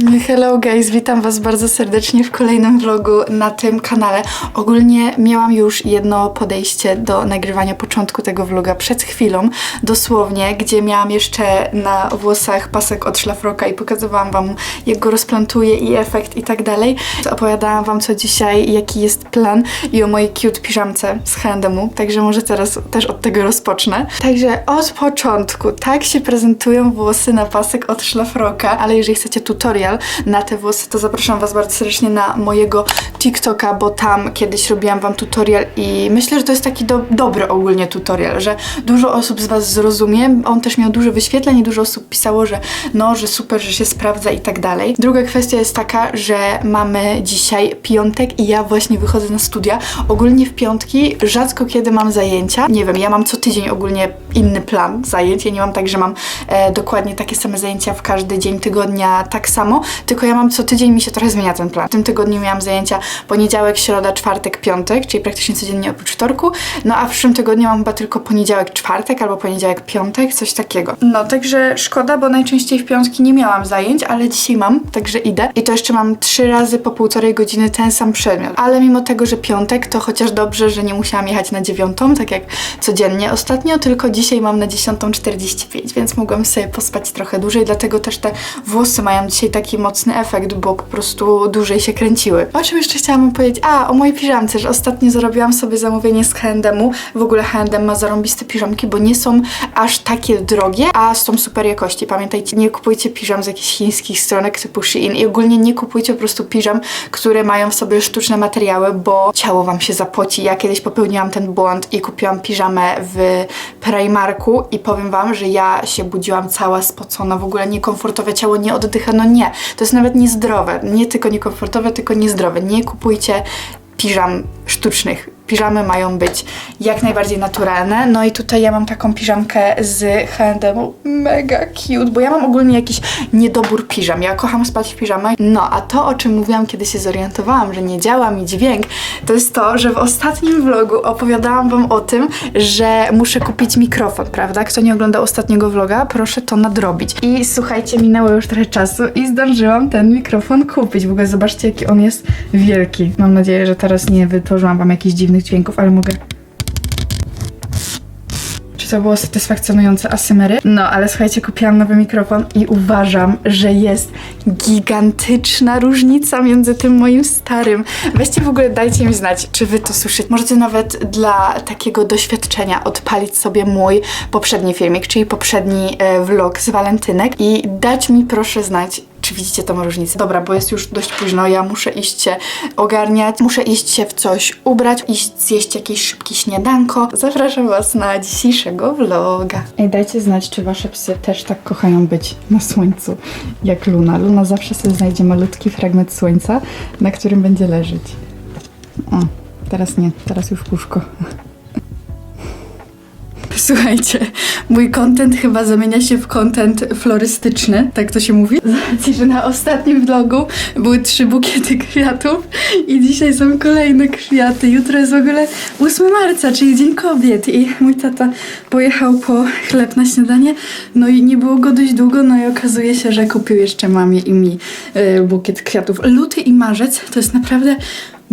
Hello guys, witam was bardzo serdecznie w kolejnym vlogu na tym kanale. Ogólnie miałam już jedno podejście do nagrywania początku tego vloga przed chwilą, dosłownie, gdzie miałam jeszcze na włosach pasek od szlafroka i pokazywałam wam jak go rozplantuję i efekt i tak dalej. Opowiadałam wam co dzisiaj, jaki jest plan i o mojej cute piżamce z H&M-u, także może teraz też od tego rozpocznę. Także od początku tak się prezentują włosy na pasek od szlafroka, ale jeżeli chcecie tutorial na te włosy, to zapraszam was bardzo serdecznie na mojego TikToka, bo tam kiedyś robiłam wam tutorial i myślę, że to jest taki do, dobry ogólnie tutorial, że dużo osób z was zrozumie. On też miał dużo wyświetleń i dużo osób pisało, że no, że super, że się sprawdza i tak dalej. Druga kwestia jest taka, że mamy dzisiaj piątek i ja właśnie wychodzę na studia. Ogólnie w piątki rzadko kiedy mam zajęcia. Nie wiem, ja mam co tydzień ogólnie inny plan zajęć. Ja nie mam tak, że mam e, dokładnie takie same zajęcia w każdy dzień tygodnia tak samo, tylko ja mam co tydzień mi się trochę zmienia ten plan. W tym tygodniu miałam zajęcia poniedziałek, środa, czwartek, piątek, czyli praktycznie codziennie oprócz wtorku. No a w przyszłym tygodniu mam chyba tylko poniedziałek, czwartek albo poniedziałek, piątek, coś takiego. No także szkoda, bo najczęściej w piątki nie miałam zajęć, ale dzisiaj mam, także idę. I to jeszcze mam trzy razy po półtorej godziny ten sam przedmiot. Ale mimo tego, że piątek, to chociaż dobrze, że nie musiałam jechać na dziewiątą, tak jak codziennie ostatnio, tylko dzisiaj mam na 10.45, więc mogłam sobie pospać trochę dłużej, dlatego też te włosy mają dzisiaj taki mocny efekt, bo po prostu dłużej się kręciły. O czym jeszcze chciałam powiedzieć? A, o mojej piżamce, że ostatnio zrobiłam sobie zamówienie z H&M-u. W ogóle H&M ma zarąbiste piżamki, bo nie są aż takie drogie, a są super jakości. Pamiętajcie, nie kupujcie piżam z jakichś chińskich stronek typu Shein i ogólnie nie kupujcie po prostu piżam, które mają w sobie sztuczne materiały, bo ciało wam się zapoci. Ja kiedyś popełniłam ten błąd i kupiłam piżamę w Primarku i powiem wam, że ja się budziłam cała spocona, w ogóle niekomfortowe ciało, nie oddycha, no nie. To jest nawet niezdrowe. Nie tylko niekomfortowe, tylko niezdrowe. Nie kupujcie piżam sztucznych. Piżamy mają być jak najbardziej naturalne. No i tutaj ja mam taką piżamkę z H&M-u. Mega cute, bo ja mam ogólnie jakiś niedobór piżam. Ja kocham spać w piżamach. No, a to, o czym mówiłam, kiedy się zorientowałam, że nie działa mi dźwięk, to jest to, że w ostatnim vlogu opowiadałam wam o tym, że muszę kupić mikrofon, prawda? Kto nie oglądał ostatniego vloga, proszę to nadrobić. I słuchajcie, minęło już trochę czasu i zdążyłam ten mikrofon kupić. W ogóle zobaczcie, jaki on jest wielki. Mam nadzieję, że teraz nie wytworzyłam wam jakichś dziwnych dźwięków, ale mogę czy to było satysfakcjonujące asymery? No, ale słuchajcie, kupiłam nowy mikrofon i uważam, że jest gigantyczna różnica między tym moim starym. Weźcie w ogóle, dajcie mi znać, czy wy to słyszycie. Możecie nawet dla takiego doświadczenia odpalić sobie mój poprzedni filmik, czyli poprzedni e, vlog z walentynek i dać mi proszę znać, czy widzicie tą różnicę? Dobra, bo jest już dość późno, ja muszę iść się ogarniać, muszę iść się w coś ubrać, iść zjeść jakieś szybkie śniadanko. Zapraszam Was na dzisiejszego vloga. Ej, dajcie znać, czy Wasze psy też tak kochają być na słońcu, jak Luna. Luna zawsze sobie znajdzie malutki fragment słońca, na którym będzie leżeć. O, teraz nie, teraz już łóżko. Słuchajcie, mój content chyba zamienia się w content florystyczny, tak to się mówi. Zobaczcie, że na ostatnim vlogu były trzy bukiety kwiatów i dzisiaj są kolejne kwiaty. Jutro jest w ogóle 8 marca, czyli Dzień Kobiet i mój tata pojechał po chleb na śniadanie, no i nie było go dość długo, no i okazuje się, że kupił jeszcze mamie i mi y, bukiet kwiatów. Luty i marzec to jest naprawdę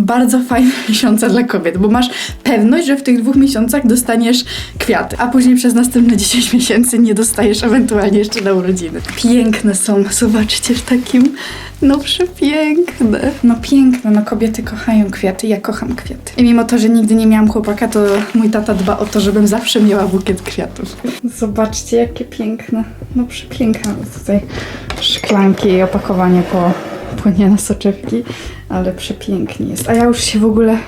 bardzo fajne miesiące dla kobiet, bo masz pewność, że w tych dwóch miesiącach dostaniesz kwiaty, a później przez następne 10 miesięcy nie dostajesz ewentualnie jeszcze na urodziny. Piękne są, zobaczcie w takim, no przepiękne. No piękne, no kobiety kochają kwiaty, ja kocham kwiaty. I mimo to, że nigdy nie miałam chłopaka, to mój tata dba o to, żebym zawsze miała bukiet kwiatów. Zobaczcie, jakie piękne, no przepiękne tutaj szklanki i opakowanie po płynie na soczewki, ale przepięknie jest. A ja już się w ogóle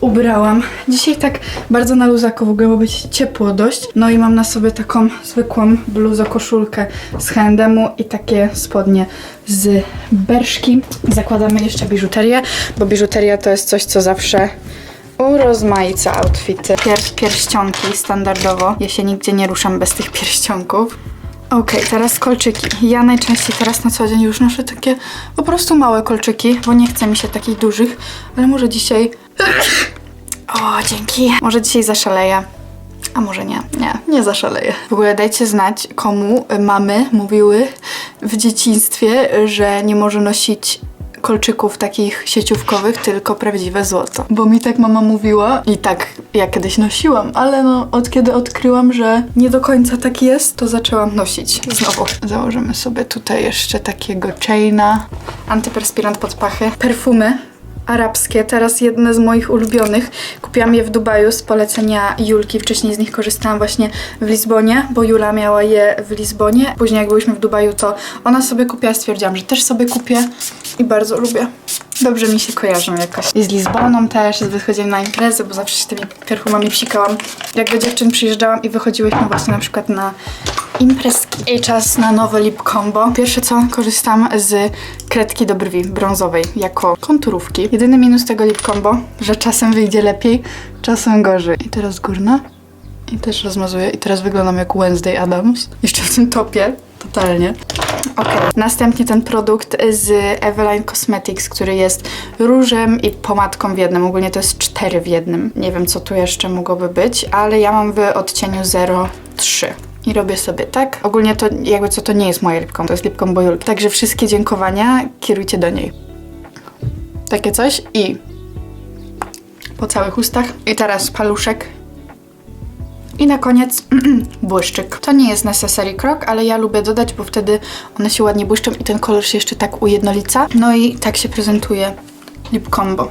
ubrałam. Dzisiaj tak bardzo na luzako w ogóle, być ciepło dość. No i mam na sobie taką zwykłą bluzę, koszulkę z H&M-u i takie spodnie z Berszki. Zakładamy jeszcze biżuterię, bo biżuteria to jest coś, co zawsze urozmaica outfity. Pier pierścionki standardowo. Ja się nigdzie nie ruszam bez tych pierścionków. Okej, teraz kolczyki. Ja najczęściej teraz na co dzień już noszę takie po prostu małe kolczyki, bo nie chce mi się takich dużych, ale może dzisiaj... O, dzięki. Może dzisiaj zaszaleję. A może nie, nie, nie zaszaleję. W ogóle dajcie znać, komu mamy mówiły w dzieciństwie, że nie może nosić kolczyków takich sieciówkowych, tylko prawdziwe złoto. Bo mi tak mama mówiła i tak ja kiedyś nosiłam, ale no od kiedy odkryłam, że nie do końca tak jest, to zaczęłam nosić znowu. Założymy sobie tutaj jeszcze takiego chaina, antyperspirant pod pachy, perfumy arabskie, teraz jedne z moich ulubionych. Kupiłam je w Dubaju z polecenia Julki. Wcześniej z nich korzystałam właśnie w Lizbonie, bo Jula miała je w Lizbonie. Później jak byliśmy w Dubaju, to ona sobie kupiła, stwierdziłam, że też sobie kupię i bardzo lubię. Dobrze mi się kojarzą jakoś. I z Lizboną też, z wychodzeniem na imprezę, bo zawsze się tymi perfumami psikałam. Jak do dziewczyn przyjeżdżałam i wychodziłyśmy właśnie na przykład na imprezki. I czas na nowe lip combo. Pierwsze co, korzystam z kredki do brwi brązowej jako konturówki. Jedyny minus tego lip combo, że czasem wyjdzie lepiej, czasem gorzej. I teraz górna. I też rozmazuję. I teraz wyglądam jak Wednesday Adams. Jeszcze w tym topie. Totalnie. Ok. Następnie ten produkt z Eveline Cosmetics, który jest różem i pomadką w jednym. Ogólnie to jest cztery w jednym. Nie wiem, co tu jeszcze mogłoby być, ale ja mam w odcieniu 03. I robię sobie tak. Ogólnie to jakby co to nie jest moja lipką, to jest lipką bojulki. Także wszystkie dziękowania kierujcie do niej. Takie coś i po całych ustach. I teraz paluszek i na koniec błyszczyk. To nie jest necessary krok, ale ja lubię dodać, bo wtedy one się ładnie błyszczą i ten kolor się jeszcze tak ujednolica. No i tak się prezentuje lip combo.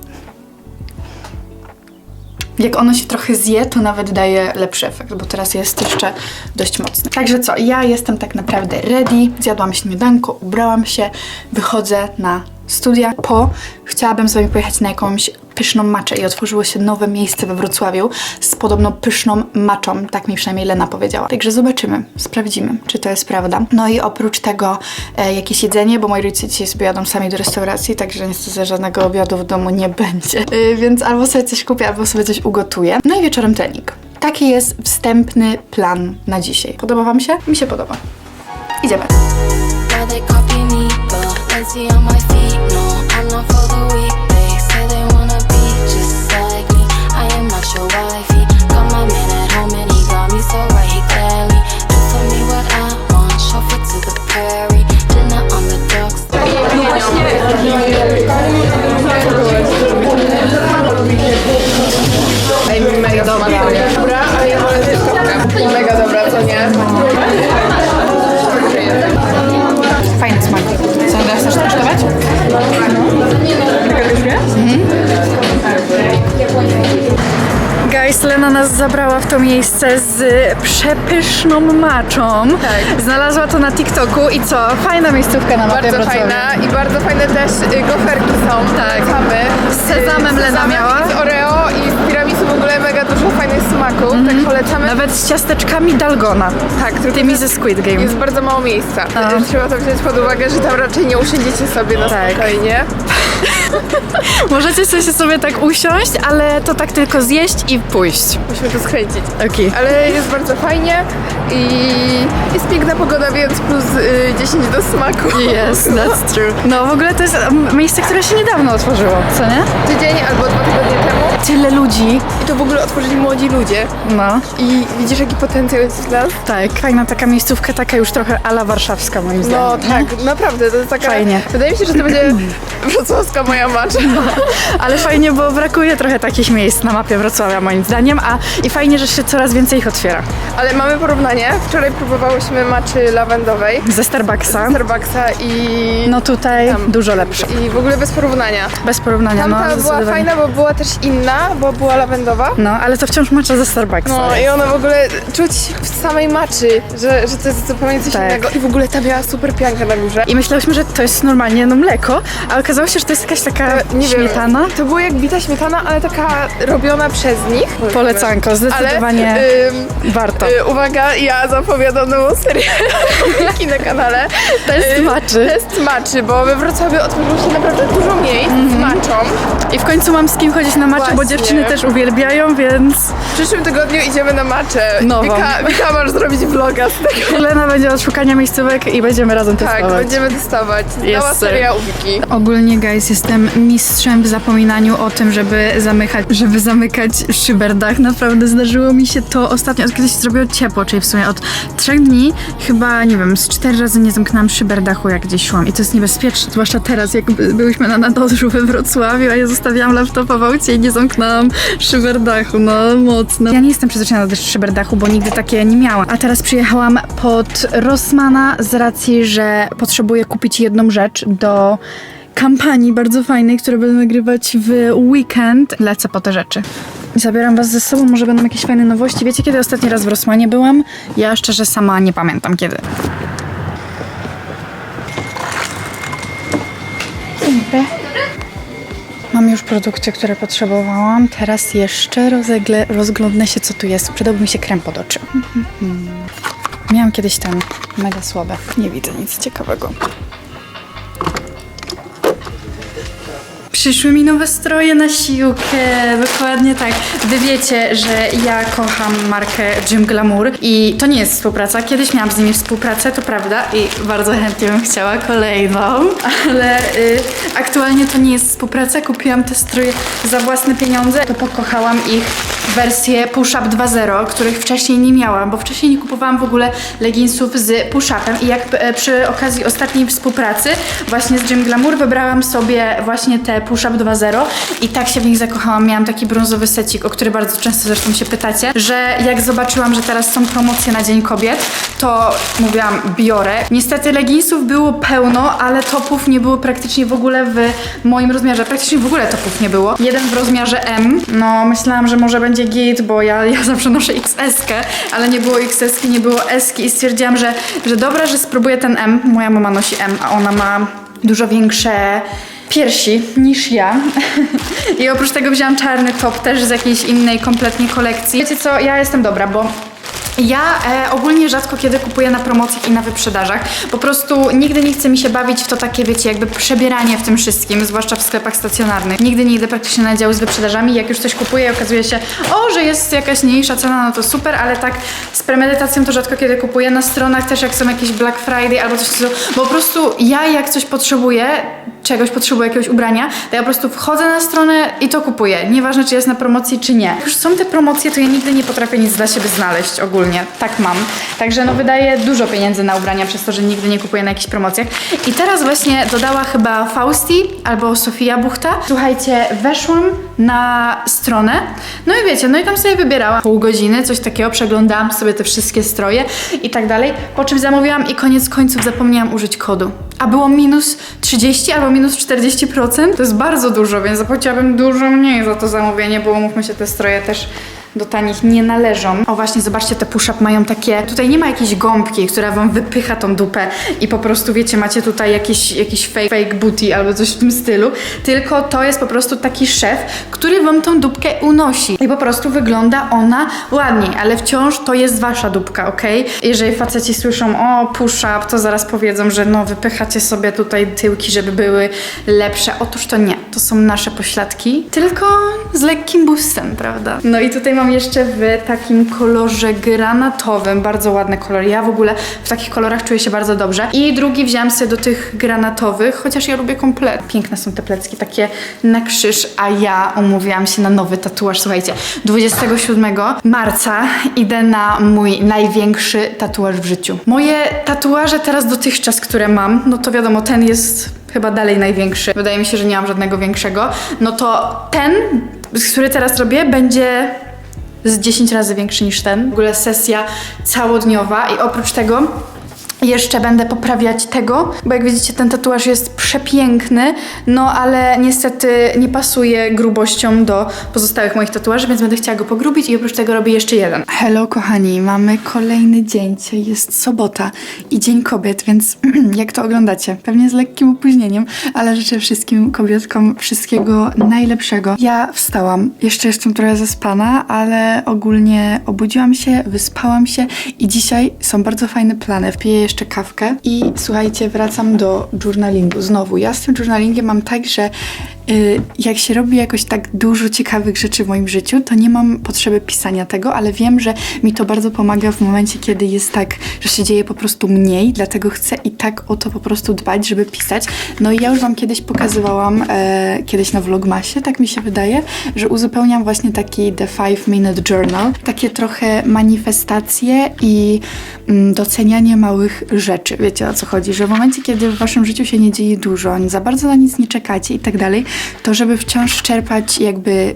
Jak ono się trochę zje, to nawet daje lepszy efekt, bo teraz jest jeszcze dość mocny. Także co, ja jestem tak naprawdę ready. Zjadłam śniadanko, ubrałam się, wychodzę na studia. Po chciałabym wami pojechać na jakąś pyszną maczę i otworzyło się nowe miejsce we Wrocławiu z podobno pyszną maczą, tak mi przynajmniej Lena powiedziała. Także zobaczymy, sprawdzimy, czy to jest prawda. No i oprócz tego e, jakieś jedzenie, bo moi rodzice dzisiaj sobie jadą sami do restauracji, także niestety żadnego obiadu w domu nie będzie. E, więc albo sobie coś kupię, albo sobie coś ugotuję. No i wieczorem trening. Taki jest wstępny plan na dzisiaj. Podoba wam się? Mi się podoba. Idziemy. See on my feet. No, I'm not for the weak. They say they wanna be just like me. I am not your wifey. Got my man at home and he got me so right. He clearly do for me what I want. Chauffeur to the prairie, dinner on the docks. Guys, Lena nas zabrała w to miejsce z przepyszną maczą. Tak. Znalazła to na TikToku i co? Fajna miejscówka na mapie Bardzo Wrocławia. fajna i bardzo fajne też y, goferki są. Tak. Same. Z sezamem Y, Lena miała. Z Oreo i w dużo fajnych smaków. Tak polecamy. Nawet z ciasteczkami Dalgona. tak, tylko Tymi ze Squid Game. jest bardzo mało miejsca. Trzeba to wziąć pod uwagę, że tam raczej nie usiądziecie sobie na Tak. spokojnie. Możecie sobie, sobie tak usiąść, ale to tak tylko zjeść i pójść. Musimy to skręcić. Okej. Ale jest bardzo fajnie i jest piękna pogoda, więc plus y, 10 do smaku. Yes, that's true. No w ogóle to jest um, miejsce, które się niedawno otworzyło, co nie? Tydzień albo dwa tygodnie temu. Tyle ludzi. To w ogóle otworzyli młodzi ludzie. No, I widzisz, jaki potencjał jest w nas? tak. Fajna taka miejscówka, taka już trochę ala warszawska moim No zdaniem. tak, naprawdę, to jest taka... Fajnie. Wydaje mi się, że to będzie wrocławska moja macza. Ale fajnie, bo brakuje trochę takich miejsc na mapie Wrocławia moim zdaniem, a i fajnie, że się coraz więcej ich otwiera. Ale mamy porównanie. Wczoraj próbowałyśmy maczy lawendowej. Ze Starbucksa. Starbucksa i... No tutaj Tam. dużo lepsze. I w ogóle bez porównania. Bez porównania, no Tamta była zdecydowanie. fajna, bo była też inna, bo była lawendowa. No, ale to wciąż macza ze Starbucksa. No i ona w ogóle czuć w samej maczy, że, że to jest zupełnie coś Tak. innego. I w ogóle ta miała super piankę na górze. I myślałyśmy, że to jest normalnie no mleko, a okazało się, że to jest jakaś taka Nie wiem, śmietana. To było jak bita śmietana, ale taka robiona przez nich. Polecanko, zdecydowanie Ale, warto. y, uwaga, ja zapowiadam nową serię na kanale. Test Y, maczy. Test maczy, bo we Wrocławiu otworzyło się naprawdę dużo miejsc z maczą. I w końcu mam z kim chodzić na macze, bo dziewczyny też uwielbiają, więc W przyszłym tygodniu idziemy na maczę. Nową. Wika, Wika masz zrobić vloga z tego. Lena będzie od szukania miejscówek i będziemy razem Tak, testować. będziemy testować. Yes, Nowa sir. seria u Wiki. Ogólnie guys, jestem mistrzem w zapominaniu o tym, żeby zamykać, żeby zamykać szyberdach. Naprawdę zdarzyło mi się to ostatnio, od kiedy się zrobiło ciepło, czyli w sumie od trzech dni, chyba, nie wiem, z cztery razy nie zamknęłam szyberdachu, jak gdzieś szłam. I to jest niebezpieczne, zwłaszcza teraz, jak by- byłyśmy na nadolżu we Wrocławiu, a ja zostawiłam laptopa w aucie i nie zamknęłam szyberdachu, no mocno. Ja nie jestem przyzwyczajona do szyberdachu, bo nigdy takie nie miałam. A teraz przyjechałam pod Rossmana z racji, że potrzebuję kupić jedną rzecz do kampanii bardzo fajnej, które będę nagrywać w weekend. Lecę po te rzeczy. Zabieram was ze sobą, może będą jakieś fajne nowości. Wiecie, kiedy ostatni raz w Rossmanie byłam? Ja szczerze sama nie pamiętam kiedy. Mam już produkty, które potrzebowałam. Teraz jeszcze rozegle, rozglądnę się, co tu jest. Przydałby mi się krem pod oczy. Mhm. Miałam kiedyś ten mega słabe. Nie widzę nic ciekawego. Przyszły mi nowe stroje na siłkę, dokładnie tak. Wy wiecie, że ja kocham markę Gym Glamour i to nie jest współpraca. Kiedyś miałam z nimi współpracę, to prawda, i bardzo chętnie bym chciała kolejną, ale y, aktualnie to nie jest współpraca. Kupiłam te stroje za własne pieniądze, to pokochałam ich wersję Push Up 2.0, których wcześniej nie miałam, bo wcześniej nie kupowałam w ogóle leginsów z push-upem i jak e, przy okazji ostatniej współpracy właśnie z Gym Glamour wybrałam sobie właśnie te Push Up 2.0 i tak się w nich zakochałam. Miałam taki brązowy secik, o który bardzo często zresztą się pytacie, że jak zobaczyłam, że teraz są promocje na Dzień Kobiet, to mówiłam, biorę. Niestety leginsów było pełno, ale topów nie było praktycznie w ogóle w moim rozmiarze. Praktycznie w ogóle topów nie było. Jeden w rozmiarze M. No, myślałam, że może będzie git, bo ja, ja zawsze noszę XS-kę, ale nie było XS-ki, nie było S-ki i stwierdziłam, że, że dobra, że spróbuję ten M. Moja mama nosi M, a ona ma dużo większe piersi niż ja. I oprócz tego wzięłam czarny top też z jakiejś innej kompletnie kolekcji. Wiecie co, ja jestem dobra, bo ja e, ogólnie rzadko kiedy kupuję na promocjach i na wyprzedażach. Po prostu nigdy nie chce mi się bawić w to takie, wiecie, jakby przebieranie w tym wszystkim, zwłaszcza w sklepach stacjonarnych. Nigdy nie idę praktycznie na dział z wyprzedażami. Jak już coś kupuję i okazuje się, o, że jest jakaś mniejsza cena, no to super, ale tak z premedytacją to rzadko kiedy kupuję. Na stronach też jak są jakieś Black Friday albo coś, co, bo po prostu ja jak coś potrzebuję, czegoś potrzebuję, jakiegoś ubrania, to ja po prostu wchodzę na stronę i to kupuję. Nieważne, czy jest na promocji, czy nie. Już są te promocje, to ja nigdy nie potrafię nic dla siebie znaleźć ogólnie. Tak mam. Także no wydaję dużo pieniędzy na ubrania przez to, że nigdy nie kupuję na jakichś promocjach. I teraz właśnie dodała chyba Fausti albo Sofia Buchta. Słuchajcie, weszłam na stronę, no i wiecie, no i tam sobie wybierałam pół godziny, coś takiego, przeglądałam sobie te wszystkie stroje i tak dalej, po czym zamówiłam i koniec końców zapomniałam użyć kodu. A było minus 30 albo minus 40%. To jest bardzo dużo, więc zapłaciłabym dużo mniej za to zamówienie, bo umówmy się, te stroje też do tanich nie należą. O właśnie, zobaczcie, te push-up mają takie... Tutaj nie ma jakiejś gąbki, która wam wypycha tą dupę i po prostu, wiecie, macie tutaj jakiś, jakiś fake, fake booty albo coś w tym stylu, tylko to jest po prostu taki szef, który wam tą dupkę unosi i po prostu wygląda ona ładniej, ale wciąż to jest wasza dupka, ok? Jeżeli faceci słyszą o push-up, to zaraz powiedzą, że no wypychacie sobie tutaj tyłki, żeby były lepsze. Otóż to nie, to są nasze pośladki, tylko z lekkim boostem, prawda? No i tutaj mam jeszcze w takim kolorze granatowym, bardzo ładny kolor. Ja w ogóle w takich kolorach czuję się bardzo dobrze. I drugi wziąłem sobie do tych granatowych, chociaż ja lubię komplet. Piękne są te plecki, takie na krzyż, a ja umówiłam się na nowy tatuaż. Słuchajcie, 27 marca idę na mój największy tatuaż w życiu. Moje tatuaże teraz dotychczas, które mam, no to wiadomo, ten jest chyba dalej największy. Wydaje mi się, że nie mam żadnego większego. No to ten, który teraz robię, będzie z 10 razy większy niż ten. W ogóle sesja całodniowa i oprócz tego jeszcze będę poprawiać tego, bo jak widzicie ten tatuaż jest przepiękny, no ale niestety nie pasuje grubością do pozostałych moich tatuaży, więc będę chciała go pogrubić i oprócz tego robię jeszcze jeden. Hello kochani, mamy kolejny dzień, dzisiaj jest sobota i Dzień Kobiet, więc jak to oglądacie? Pewnie z lekkim opóźnieniem, ale życzę wszystkim kobietkom wszystkiego najlepszego. Ja wstałam, jeszcze jestem trochę zaspana, ale ogólnie obudziłam się, wyspałam się i dzisiaj są bardzo fajne plany. Wpiję jeszcze kawkę i słuchajcie, wracam do journalingu. Znowu, ja z tym journalingiem mam tak, że jak się robi jakoś tak dużo ciekawych rzeczy w moim życiu, to nie mam potrzeby pisania tego, ale wiem, że mi to bardzo pomaga w momencie, kiedy jest tak, że się dzieje po prostu mniej, dlatego chcę i tak o to po prostu dbać, żeby pisać. No i ja już Wam kiedyś pokazywałam, e, kiedyś na vlogmasie, tak mi się wydaje, że uzupełniam właśnie taki The 5 Minute Journal, takie trochę manifestacje i mm, docenianie małych rzeczy. Wiecie o co chodzi, że w momencie, kiedy w Waszym życiu się nie dzieje dużo, za bardzo na nic nie czekacie i tak dalej, to żeby wciąż czerpać jakby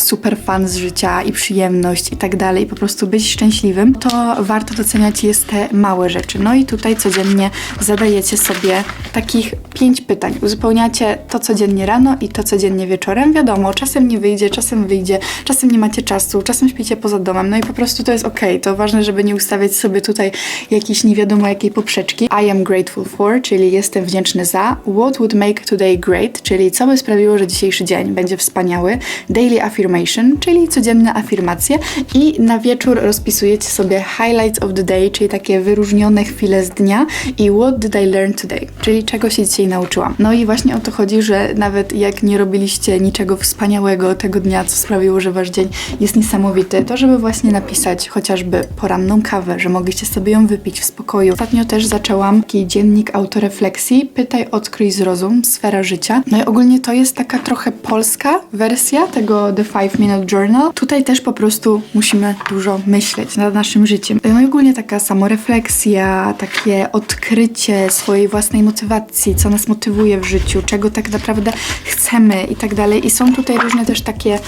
super fan z życia i przyjemność i tak dalej, po prostu być szczęśliwym, to warto doceniać jest te małe rzeczy. No i tutaj codziennie zadajecie sobie takich pięć pytań. Uzupełniacie to codziennie rano i to codziennie wieczorem. Wiadomo, czasem nie wyjdzie, czasem wyjdzie, czasem nie macie czasu, czasem śpicie poza domem, no i po prostu to jest okej. To ważne, żeby nie ustawiać sobie tutaj jakiejś nie wiadomo jakiej poprzeczki. I am grateful for, czyli jestem wdzięczny za. What would make today great, czyli co by sprawiło, że dzisiejszy dzień będzie wspaniały. Daily affirmation, czyli codzienne afirmacje. I na wieczór rozpisujecie sobie highlights of the day, czyli takie wyróżnione chwile z dnia i what did I learn today, czyli czego się dzisiaj nauczyłam. No i właśnie o to chodzi, że nawet jak nie robiliście niczego wspaniałego tego dnia, co sprawiło, że wasz dzień jest niesamowity, to żeby właśnie napisać chociażby poranną kawę, że mogliście sobie ją wypić w spokoju. Ostatnio też zaczęłam taki dziennik autorefleksji, pytaj, odkryj, zrozum, sfera życia. No i ogólnie to jest taka trochę polska wersja tego The 5 Minute Journal. Tutaj też po prostu musimy dużo myśleć nad naszym życiem. No i ogólnie taka samorefleksja, takie odkrycie swojej własnej motywacji, co nas motywuje w życiu, czego tak naprawdę chcemy i tak dalej. I są tutaj różne też takie y,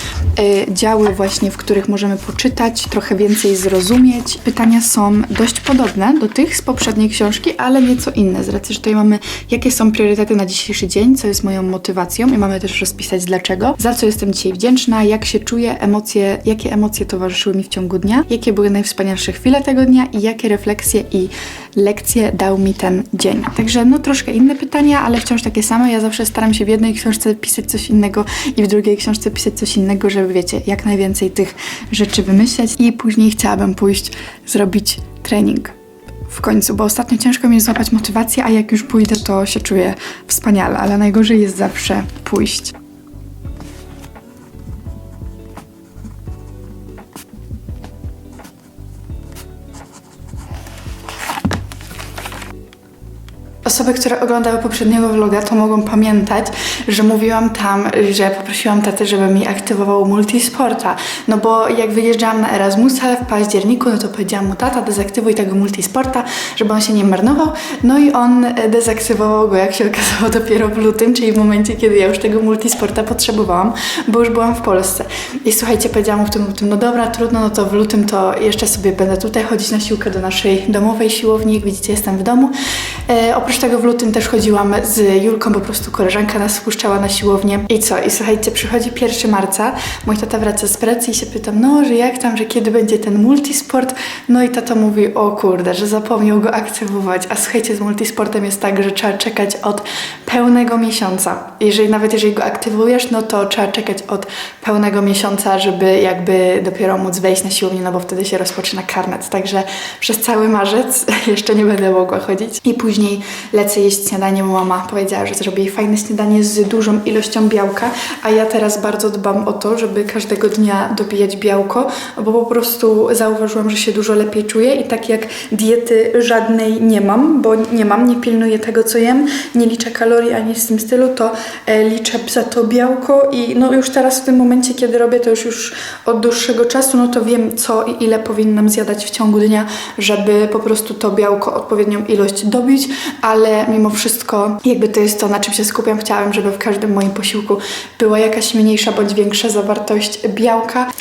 działy właśnie, w których możemy poczytać, trochę więcej zrozumieć. Pytania są dość podobne do tych z poprzedniej książki, ale nieco inne, z racji, że tutaj mamy jakie są priorytety na dzisiejszy dzień, co jest moją motywacją i mamy też rozpisać dlaczego, za co jestem dzisiaj wdzięczna, jak się czuję, emocje, jakie emocje towarzyszyły mi w ciągu dnia, jakie były najwspanialsze chwile tego dnia i jakie refleksje i lekcje dał mi ten dzień. Także no troszkę inne pytania, ale wciąż takie same. Ja zawsze staram się w jednej książce pisać coś innego i w drugiej książce pisać coś innego, żeby wiecie, jak najwięcej tych rzeczy wymyśleć i później chciałabym pójść zrobić trening w końcu, bo ostatnio ciężko mi jest złapać motywację, a jak już pójdę, to się czuję wspaniale, ale najgorzej jest zawsze pójść. Osoby, które oglądały poprzedniego vloga, to mogą pamiętać, że mówiłam tam, że poprosiłam tatę, żeby mi aktywował multisporta. No bo jak wyjeżdżałam na Erasmusa w październiku, no to powiedziałam mu, tata, dezaktywuj tego multisporta, żeby on się nie marnował. No i on e, dezaktywował go, jak się okazało, dopiero w lutym, czyli w momencie, kiedy ja już tego multisporta potrzebowałam, bo już byłam w Polsce. I słuchajcie, powiedziałam mu w tym lutym, no dobra, trudno, no to w lutym to jeszcze sobie będę tutaj chodzić na siłkę do naszej domowej siłowni. Jak widzicie, jestem w domu. E, oprócz tego w lutym też chodziłam z Julką, po prostu koleżanka nas wpuszczała na siłownię. I co? I słuchajcie, przychodzi 1 marca, mój tata wraca z pracy i się pytam, no, że jak tam, że kiedy będzie ten multisport? No i tata mówi, o kurde, że zapomniał go aktywować. A słuchajcie, z multisportem jest tak, że trzeba czekać od pełnego miesiąca. Jeżeli nawet jeżeli go aktywujesz, no to trzeba czekać od pełnego miesiąca, żeby jakby dopiero móc wejść na siłownię, no bo wtedy się rozpoczyna karnet. Także przez cały marzec jeszcze nie będę mogła chodzić. I później lecę jeść śniadanie, mama powiedziała, że zrobi jej fajne śniadanie z dużą ilością białka, a ja teraz bardzo dbam o to, żeby każdego dnia dobijać białko, bo po prostu zauważyłam, że się dużo lepiej czuję i tak jak diety żadnej nie mam, bo nie mam, nie pilnuję tego, co jem, nie liczę kalorii ani z tym stylu, to e, liczę za to białko i no już teraz w tym momencie, kiedy robię to już, już od dłuższego czasu, no to wiem co i ile powinnam zjadać w ciągu dnia, żeby po prostu to białko odpowiednią ilość dobić, ale mimo wszystko jakby to jest to, na czym się skupiam. Chciałam, żeby w każdym moim posiłku była jakaś mniejsza bądź większa zawartość białka.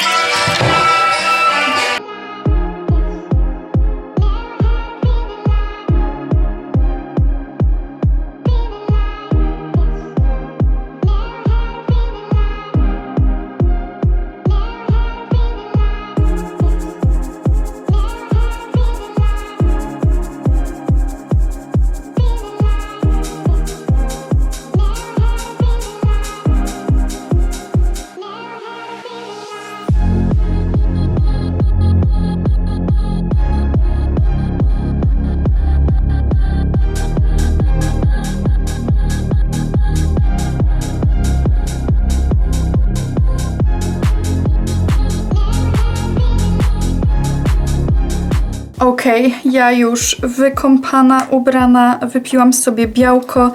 Okej, ja już wykąpana, ubrana, wypiłam sobie białko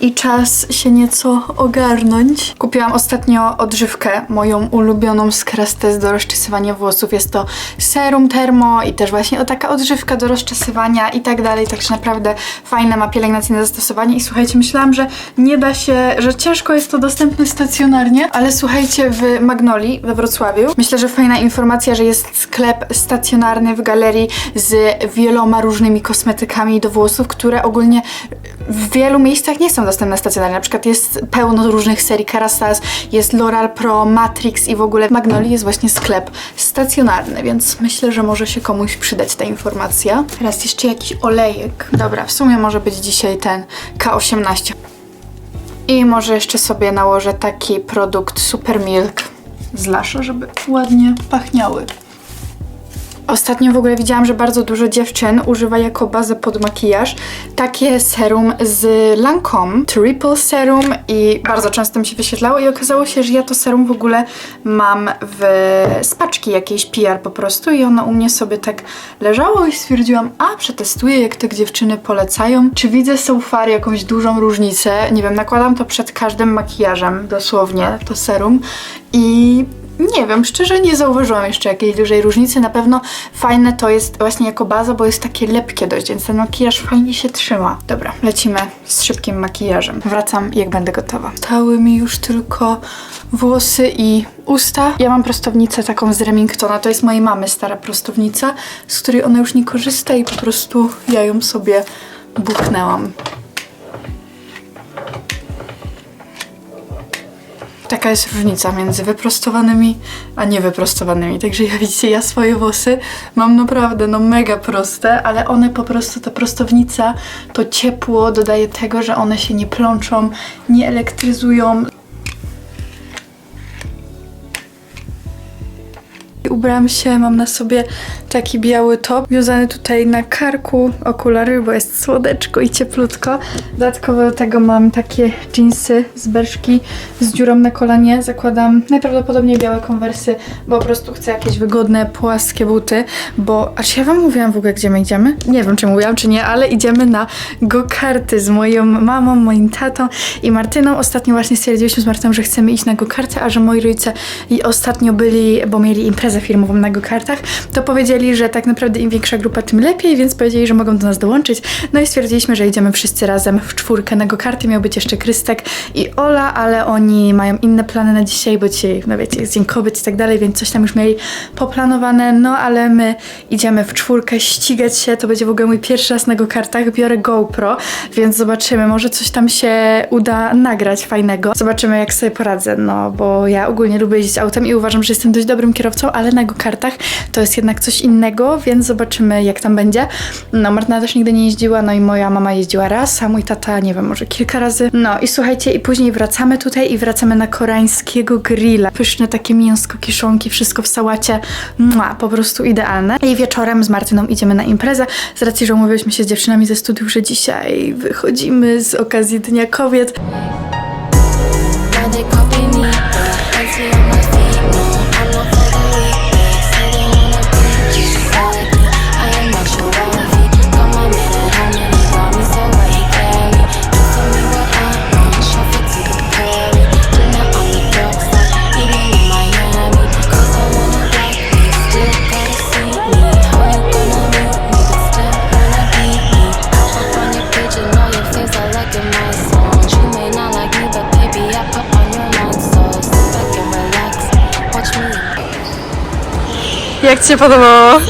i czas się nieco ogarnąć. Kupiłam ostatnio odżywkę, moją ulubioną z Crestes do rozczesywania włosów. Jest to serum termo i też właśnie o taka odżywka do rozczesywania i tak dalej. Także naprawdę fajne ma pielęgnacyjne zastosowanie. I słuchajcie, myślałam, że nie da się, że ciężko jest to dostępne stacjonarnie, ale słuchajcie, w Magnoli we Wrocławiu myślę, że fajna informacja, że jest sklep stacjonarny w galerii z wieloma różnymi kosmetykami do włosów, które ogólnie w wielu miejscach nie są dostępne stacjonarnie. Na przykład jest pełno różnych serii Kerastase, jest L'Oreal Pro, Matrix i w ogóle w Magnoli jest właśnie sklep stacjonarny, więc myślę, że może się komuś przydać ta informacja. Teraz jeszcze jakiś olejek. Dobra, w sumie może być dzisiaj ten K18. I może jeszcze sobie nałożę taki produkt Super Milk z Lasha, żeby ładnie pachniały. Ostatnio w ogóle widziałam, że bardzo dużo dziewczyn używa jako bazę pod makijaż takie serum z Lancome, Triple Serum i bardzo często mi się wyświetlało i okazało się, że ja to serum w ogóle mam w z paczki jakiejś PR po prostu i ono u mnie sobie tak leżało i stwierdziłam, a przetestuję jak te dziewczyny polecają. Czy widzę so far jakąś dużą różnicę? Nie wiem, nakładam to przed każdym makijażem dosłownie, to serum i nie wiem, szczerze nie zauważyłam jeszcze jakiejś dużej różnicy. Na pewno fajne to jest właśnie jako baza, bo jest takie lepkie dość, więc ten makijaż fajnie się trzyma. Dobra, lecimy z szybkim makijażem. Wracam jak będę gotowa. Stały mi już tylko włosy i usta. Ja mam prostownicę taką z Remingtona, to jest mojej mamy stara prostownica, z której ona już nie korzysta i po prostu ja ją sobie buchnęłam. Taka jest różnica między wyprostowanymi a niewyprostowanymi. Także ja widzicie, ja swoje włosy mam naprawdę no mega proste, ale one po prostu, ta prostownica, to ciepło dodaje tego, że one się nie plączą, nie elektryzują. Ubrałam się, mam na sobie taki biały top, wiązany tutaj na karku, okulary, bo jest słodeczko i cieplutko. Dodatkowo do tego mam takie jeansy z berszki z dziurą na kolanie. Zakładam najprawdopodobniej białe konwersy, bo po prostu chcę jakieś wygodne, płaskie buty, bo... Aż ja wam mówiłam w ogóle, gdzie my idziemy? Nie wiem, czy mówiłam, czy nie, ale idziemy na go-karty z moją mamą, moim tatą i Martyną. Ostatnio właśnie stwierdziliśmy z Martyną, że chcemy iść na go-karty, a że moi rodzice i ostatnio byli, bo mieli imprezę firmową na go-kartach, to powiedzieli, że tak naprawdę im większa grupa, tym lepiej, więc powiedzieli, że mogą do nas dołączyć. No i stwierdziliśmy, że idziemy wszyscy razem w czwórkę na go-karty. Miał być jeszcze Krystek i Ola, ale oni mają inne plany na dzisiaj, bo dzisiaj, no wiecie, jest Dzień Kobiet i tak dalej, więc coś tam już mieli poplanowane. No ale my idziemy w czwórkę ścigać się. To będzie w ogóle mój pierwszy raz na go-kartach. Biorę GoPro, więc zobaczymy, może coś tam się uda nagrać fajnego. Zobaczymy, jak sobie poradzę, no bo ja ogólnie lubię jeździć autem i uważam, że jestem dość dobrym kierowcą, ale na go-kartach to jest jednak coś innego, więc zobaczymy, jak tam będzie. No, Martyna też nigdy nie jeździła, no i moja mama jeździła raz, a mój tata, nie wiem, może kilka razy. No i słuchajcie, i później wracamy tutaj i wracamy na koreańskiego grilla. Pyszne takie mięsko, kiszonki, wszystko w sałacie. Mua, po prostu idealne. I wieczorem z Martyną idziemy na imprezę. Z racji, że umówiliśmy się z dziewczynami ze studiów, że dzisiaj wychodzimy z okazji Dnia Kobiet. Się podobało?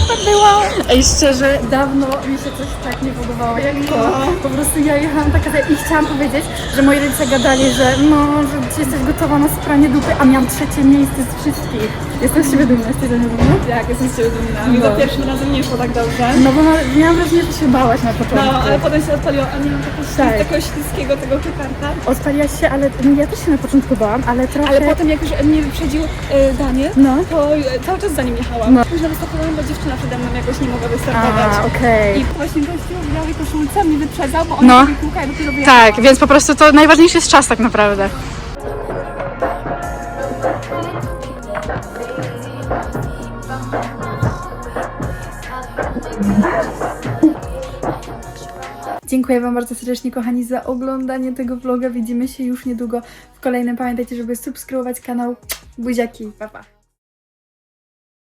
Ej, szczerze, dawno mi się coś tak nie podobało jak to. Po prostu ja jechałam taka i chciałam powiedzieć, że moi rodzice gadali, że no, że jesteś gotowa na spranie dupy, a miałam trzecie miejsce z wszystkich. Jestem z siebie dumna, jesteś ze mnie dumna? Tak, jestem z Ciebie dumna. Mi za No. pierwszym razem nie szło tak dobrze. No bo ma- miałam wrażenie, że się bałaś na początku. No, ale potem się odpaliło, a nie mam takiego, Tak. takiego śliskiego tego kokarta. Odpaliłaś się, ale ja też się na początku bałam, ale trochę... Ale potem jak już mnie wyprzedził e, Daniel, No. to e, cały czas za nim jechałam. No. Później wystartowałam, bo dziewczyna przede mną jakoś nie mogła wystartować. A, okej. I właśnie gościu w białej koszulce mnie wyprzedzał, bo on No. no. kółka i dopiero. Tak, więc po prostu to najważniejszy jest czas tak naprawdę. Dziękuję Wam bardzo serdecznie, kochani, za oglądanie tego vloga. Widzimy się już niedługo w kolejnym. Pamiętajcie, żeby subskrybować kanał. Buziaki, pa pa!